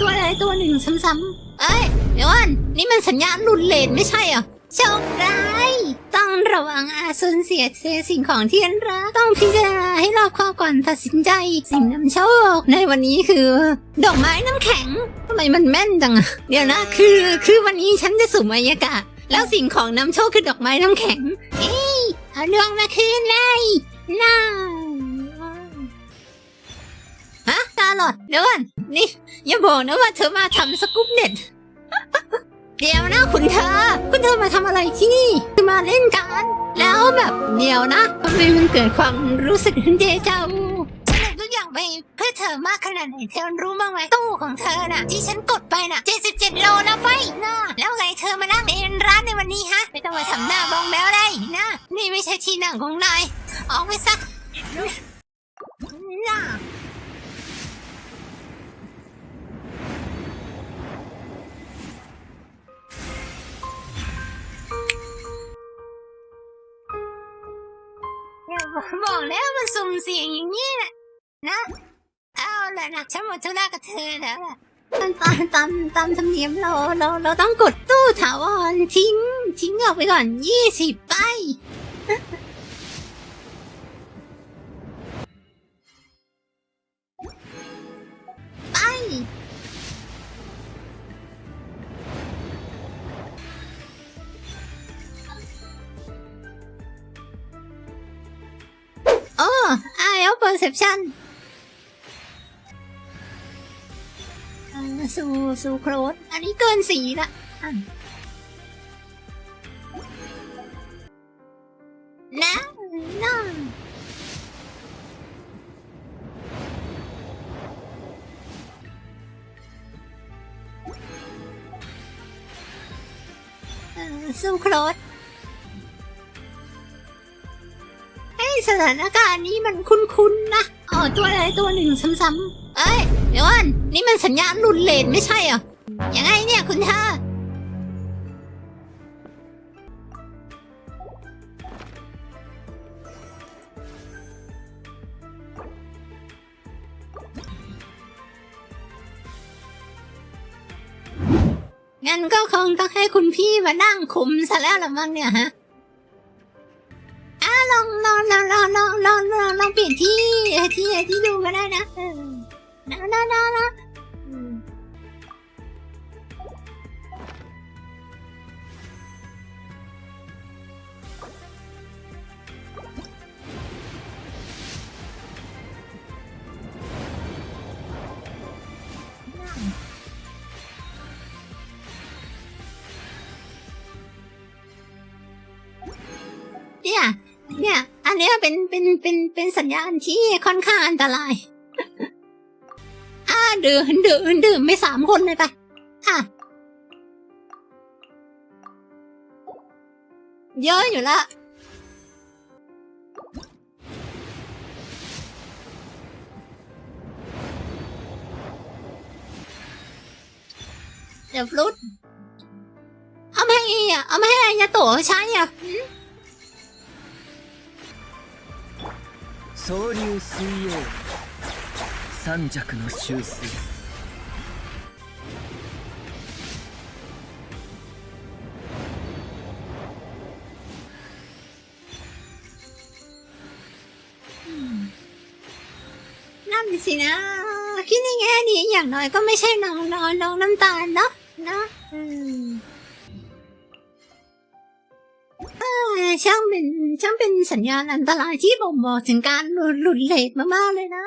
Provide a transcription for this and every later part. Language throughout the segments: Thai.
ตัวอะไรตัวหนึ่งซ้ำๆเอ้ยเดี๋ยวก่อนนี่มันสัญญาณหลุดเลนไม่ใช่เหรอโชคร้ายต้องระวังอาสูญเสียเสียสิ่งของที่รักต้องพิจารณาให้รอบคอบก่อนตัดสินใจ สิ่งนำโชค ในวันนี้คือ ดอกไม้น้ำแข็งทำไมมันแม่นจังอะเดี๋ยวนะ คือคือวันนี้ฉันจะสุ่มบรรยกาศ แล้วสิ่งของนำโชคคือดอกไม้น้ำแข็ง เอ้ยเอาดวงมาคืนเลยล่าฮะตาหลอดเดี๋ยวก่อน นี่ อย่าบอกนะว่าเธอมาทำสกู๊ปเน็ตเดี๋ยวนะคุณเธอ คุณเธอมาทำอะไรที่นี่คือมาเล่นกัน แล้วแบบเดี๋ยวนะทำไมมันเกิดความรู้สึกเดจาวูฉันทำทุกอย่างไปเพื่อเธอมากขนาดไหนเธอรู้บ้างไหมตู้ของเธอน่ะ ที่ฉันกดไปน่ะ 77 โลนะไฟน่ะแล้วไงเธอมานั่งในร้านในวันนี้ฮะ ไม่ต้องมาทำหน้าบองแบวได้นะ นี่ไม่ใช่ที่นั่งของนาย ออกไปซะ บอกแล้วมันสุ่มเสี่ยงอย่างนี้แหละนะเอาละนะฉันหมดธุระกับเธอแล้วล่ะตามตามตามตามธรรมเนียมเราเราเราต้องกดตู้ถาวรทิ้ง ทิ้งออกไปก่อนยี่สิบใบ ไอเอลเปอร์เซปชันสู่สู่โครสอันนี้เกินสีละอะนะน่าเอ่อสู่โครส สถานการณ์นี้มันคุ้นๆนะอ๋อตัวอะไรตัวหนึ่งซ้ำๆเอ้ยเดี๋ยวก่อนนี่มันสัญญาณหลุดเลนไม่ใช่เหรอยังไงเนี่ยคุณเธองั้นก็คงต้องให้คุณพี่มานั่งคุมซะแล้วละมั้งเนี่ยฮะ ลองลองเปลี่ยนที่เอ่อที่ที่ดูก็ได้นะเออนะนะนะนะอืมเนี่ย เนี้ยเป็นเป็นเป็นเป็นสัญญาณที่ค่อนข้างอันตราย อ่าดื่มดื่มดื่มไม่สามคนเลยไปอะเยอะอยู่ละเดี๋ยวฟลุตเอาไม่ให้อะเอาไม่ให้อายาโตะใช้อะ 総流水曜三尺の修水 นั่นสินะ คิดในแง่ดีอย่างน้อยก็ไม่ใช่น้องนอนน้องน้ำตาลเนาะเนาะอืมเออ ช่างเป็นช่างเป็นสัญญาณอันตรายที่บ่งบอกถึงการหลุดเลทมากๆเลยนะ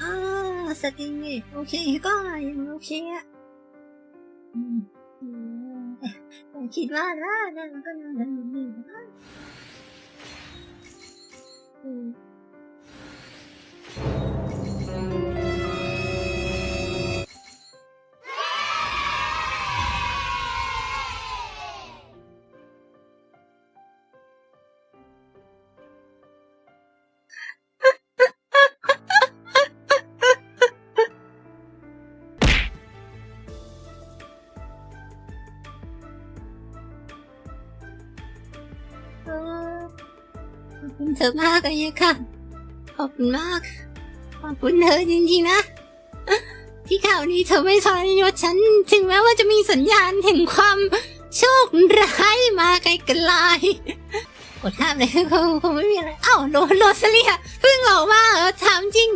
อ่าสติงนี่โอเคก็ยังโอเคอะ อืมคิดว่าน่าน่าก็น่าจะดีนะอืม คุณเธอมากเลยค่ะ ขอบคุณมาก ขอบคุณเธอจริงๆนะ ที่ข่าวนี้เธอไม่ทรยศฉัน ถึงแม้ว่าจะมีสัญญาณแห่งความโชคร้ายมาไกลๆกดห้ามเลยคงคงไม่มีอะไร เอ้าโรโรสเลียเพิ่งออกมาเออถามจริง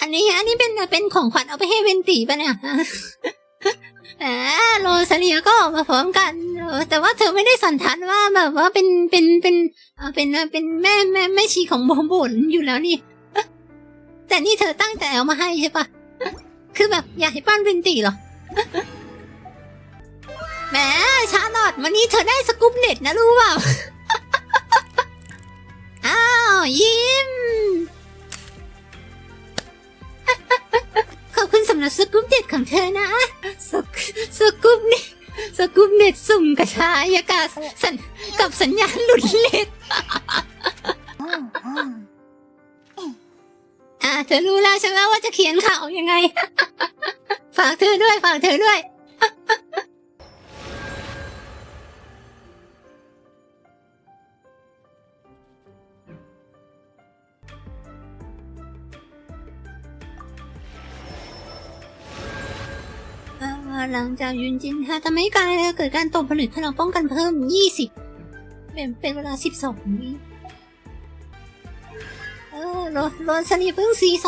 อันนี้อันนี้เป็นเป็นของขวัญเอาไปให้เวนตีป่ะเนี่ยแหมโรซาเลียก็ออกมาพร้อมกัน แต่ว่าเธอไม่ได้สันทัดว่าแบบว่าเป็นเป็นเป็นเออเป็นเป็นแม่แม่แม่ชีของโบโบนอยู่แล้วนี่แต่นี่เธอตั้งใจเอามาให้ใช่ปะคือแบบอยากให้ปั้นเป็นตีเหรอแหมชาลอตวันนี้เธอได้สกู๊ปเน็ตนะรู้เปล่าอ้าวยิ้ม ขอบคุณสำหรับสกู๊ปเด็ดของเธอนะ สกสกู๊ปเน็ต สกูปเน็ตสุ่มกระชายากาศสัญกับสัญญาณหลุดเล็ดอ่าเธอรู้แล้วใช่ไหมว่าจะเขียนข่าวยังไง ฝากเธอด้วย ฝากเธอด้วย หลังจากยุนจินค่ะทำให้การเกิดการตกผลึกพลังป้องกันเพิ่ม 20 เป็นเป็นเวลา 12วิเออโรโรสลีเพิ่ง C2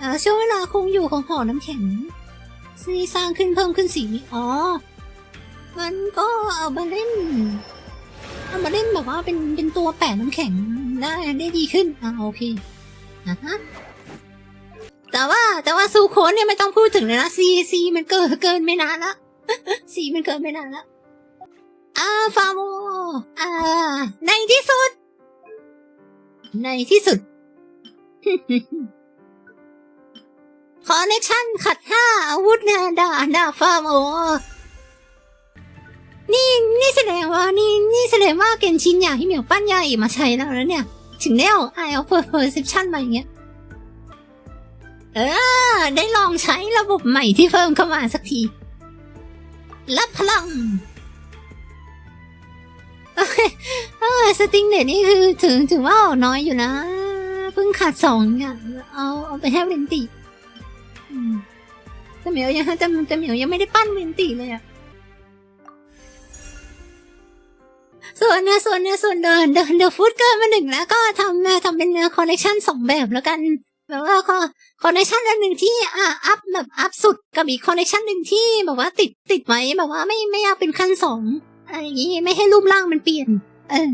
อ่อช่วงเวลาคงอยู่ของหอน้ำแข็งซีสร้างขึ้นเพิ่มขึ้นสีอ๋อ มันก็เอามาเล่น เอามาเล่นแบบว่าเป็นเป็นตัวแปะน้ำแข็งได้ได้ดีขึ้น อ่าโอเคอะฮะ แต่ว่าแต่ว่าซูโคนเนี่ยไม่ต้องพูดถึงเลยนะซีซีมันเกินเกินไม่นานละซีมันเกินไม่นานละอ่าฟาโมอ่า ในที่สุด ในที่สุดคอนเนคชั่นขัดห้าอาวุธนะดาดาฟาโมนี่นี่แสดงว่านี่นี่แสดงว่าเกนชินอยากให้เหมียวปั้นยาอีมาใช้แล้วนะเนี่ย ถึงได้เอาไอเอาเพอร์เพอร์เซปชันมาอย่างเงี้ย เออ ได้ลองใช้ระบบใหม่ที่เพิ่มเข้ามาสักที รับพลังเอ้ยเออสติงเนตนี่คือถึงถึงว่าออกน้อยอยู่นะ เพิ่งขาดสองอะเอาเอาไปให้เวนติแต่เหมียวยังแต่แต่เหมียวยังไม่ได้ปั้นเวนติเลยอะส่วนเนื้อส่วนเนื้อส่วนเดินเดินเดอะฟูดเกินมาหนึ่งแล้วก็ทำทำเป็นเนื้อคอลเลคชันสองแบบแล้วกัน แบบว่าคอนเนคชันอันหนึ่งที่อะอัพแบบอัพสุดกับอีกคอนเนคชันหนึ่งที่แบบว่าติดติดไว้แบบว่าไม่ไม่เอาเป็นขั้นสองอะไรอย่างงี้ไม่ให้รูปร่างมันเปลี่ยน เออ